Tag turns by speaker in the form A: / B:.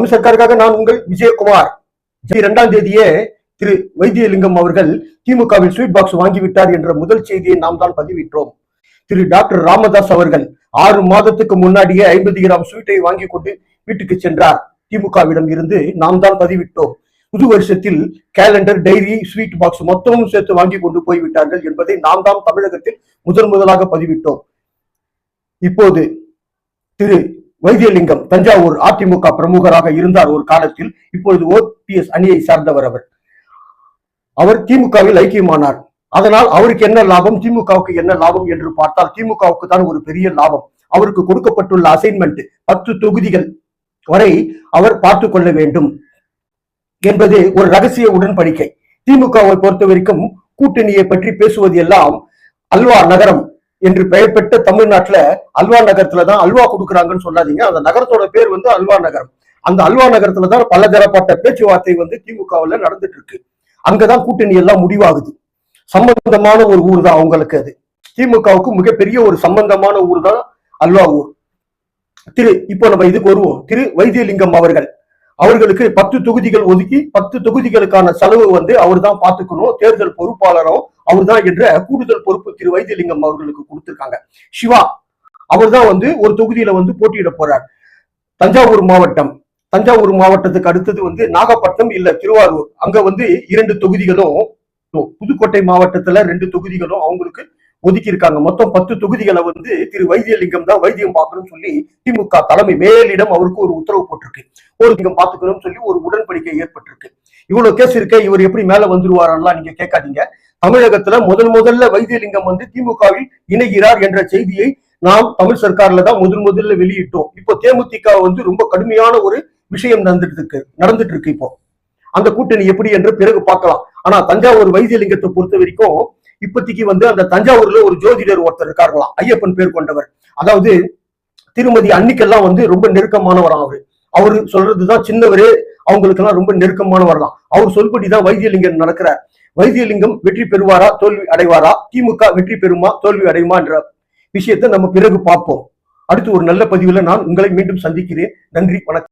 A: தமிழ் சர்க்காருக்காக நான் உங்கள் விஜயகுமார். இரண்டாம் தேதியே திரு வைத்தியலிங்கம் அவர்கள் திமுகவில் ஸ்வீட் பாக்ஸ் வாங்கிவிட்டார் என்ற முதல் செய்தியை நாம் தான் பதிவிட்டோம். திரு டாக்டர் ராமதாஸ் அவர்கள் ஆறு மாதத்துக்கு முன்னாடியே ஐம்பது கிராம் ஸ்வீட்டை வாங்கி கொண்டு வீட்டுக்கு சென்றார். திமுகவிடம் இருந்து நாம் தான் பதிவிட்டோம். புது வருஷத்தில் கேலண்டர் டைரி ஸ்வீட் பாக்ஸ் மொத்தமும் சேர்த்து வாங்கி கொண்டு போய்விட்டார்கள் என்பதை நாம் தான் தமிழகத்தில் முதன் முதலாக பதிவிட்டோம். இப்போது திரு வைத்தியலிங்கம் தஞ்சாவூர் அதிமுக பிரமுகராக இருந்தார் ஒரு காலத்தில். இப்பொழுது ஓபிஎஸ் அணியை சார்ந்தவர் அவர். அவர் திமுகவில் ஐக்கியமானார். அதனால் அவருக்கு என்ன லாபம்? திமுகவுக்கு என்ன லாபம் என்று பார்த்தால் திமுகவுக்கு தான் ஒரு பெரிய லாபம். அவருக்கு கொடுக்கப்பட்டுள்ள அசைன்மெண்ட் பத்து தொகுதிகள் வரை அவர் பார்த்து கொள்ள வேண்டும் என்பது ஒரு ரகசிய உடன்படிக்கை. திமுகவை பொறுத்த வரைக்கும் கூட்டணியை பற்றி பேசுவது எல்லாம் அல்வா நகரம் என்று பெயர் பெற்ற தமிழ்நாட்டுல அல்வா நகரத்துல தான் அல்வா கொடுக்குறாங்கன்னு சொல்லாதீங்க. அந்த நகரத்தோட பேர் வந்து அல்வா நகரம். அந்த அல்வா நகரத்துல தான் பலதரப்பட்ட பேச்சுவார்த்தை வந்து திமுகவுல நடந்துட்டு இருக்கு அங்கதான் கூட்டணி எல்லாம் முடிவாகுது. சம்பந்தமான ஒரு ஊர் தான் அவங்களுக்கு அது. திமுகவுக்கு மிகப்பெரிய ஒரு சம்பந்தமான ஊர் தான் அல்வா ஊர். திரு இப்போ நம்ம இதுக்கு வருவோம். திரு வைத்தியலிங்கம் அவர்கள். அவர்களுக்கு பத்து தொகுதிகள் ஒதுக்கி பத்து தொகுதிகளுக்கான செலவு வந்து அவர் தான் பார்த்துக்கணும். தேர்தல் பொறுப்பாளரும் அவர் தான் என்ற கூடுதல் பொறுப்பு திரு வைத்தியலிங்கம் அவர்களுக்கு கொடுத்திருக்காங்க. சிவா அவர் தான் வந்து ஒரு தொகுதியில வந்து போட்டியிட போறார். தஞ்சாவூர் மாவட்டம். தஞ்சாவூர் மாவட்டத்துக்கு அடுத்தது வந்து நாகப்பட்டினம் இல்ல திருவாரூர். அங்க வந்து இரண்டு தொகுதிகளும் புதுக்கோட்டை மாவட்டத்துல ரெண்டு தொகுதிகளும் அவங்களுக்கு ஒதுக்கி இருக்காங்க மொத்தம் பத்து தொகுதிகளை வந்து திரு வைத்தியலிங்கம் தான் வைத்தியம் பார்க்கணும்னு சொல்லி திமுக தலைமை மேலிடம் அவருக்கு ஒரு உத்தரவு போட்டிருக்கு. ஒரு லிங்கம் பார்த்துக்கணும்னு சொல்லி ஒரு உடன்படிக்கை ஏற்பட்டிருக்கு. இவ்வளவு கேஸ் இருக்க இவர் எப்படி மேல வந்துருவாரெல்லாம் நீங்க கேட்காதீங்க. தமிழகத்துல முதல் முதல்ல வைத்தியலிங்கம் வந்து திமுகவில் இணைகிறார் என்ற செய்தியை நாம் தமிழ் சர்க்கார்ல தான் முதல் முதல்ல வெளியிட்டோம். இப்போ தேமுதிக வந்து ரொம்ப கடுமையான ஒரு விஷயம் நடந்துட்டு இருக்கு நடந்துட்டு இருக்கு இப்போ. அந்த கூட்டணி எப்படி என்று பிறகு பார்க்கலாம். ஆனா தஞ்சாவூர் வைத்தியலிங்கத்தை பொறுத்த வரைக்கும் இப்போதைக்கு வந்து அந்த தஞ்சாவூர்ல ஒரு ஜோதிடர் ஒருத்தர் இருக்கார்களாம் ஐயப்பன் பேர் கொண்டவர். அதாவது திருமதி அன்னிக்கெல்லாம் வந்து ரொம்ப நெருக்கமானவராம் அவரு. அவரு சொல்றதுதான் சின்னவரு அவங்களுக்கு எல்லாம் ரொம்ப நெருக்கமானவர் தான். அவர் சொல்படிதான் வைத்தியலிங்கம் நடக்கிறார். வைத்தியலிங்கம் வெற்றி பெறுவாரா தோல்வி அடைவாரா? திமுக வெற்றி பெறுமா தோல்வி அடையுமா என்ற விஷயத்தை நம்ம பிறகு பார்ப்போம். அடுத்து ஒரு நல்ல பதிவுல நான் உங்களை மீண்டும் சந்திக்கிறேன். நன்றி வணக்கம்.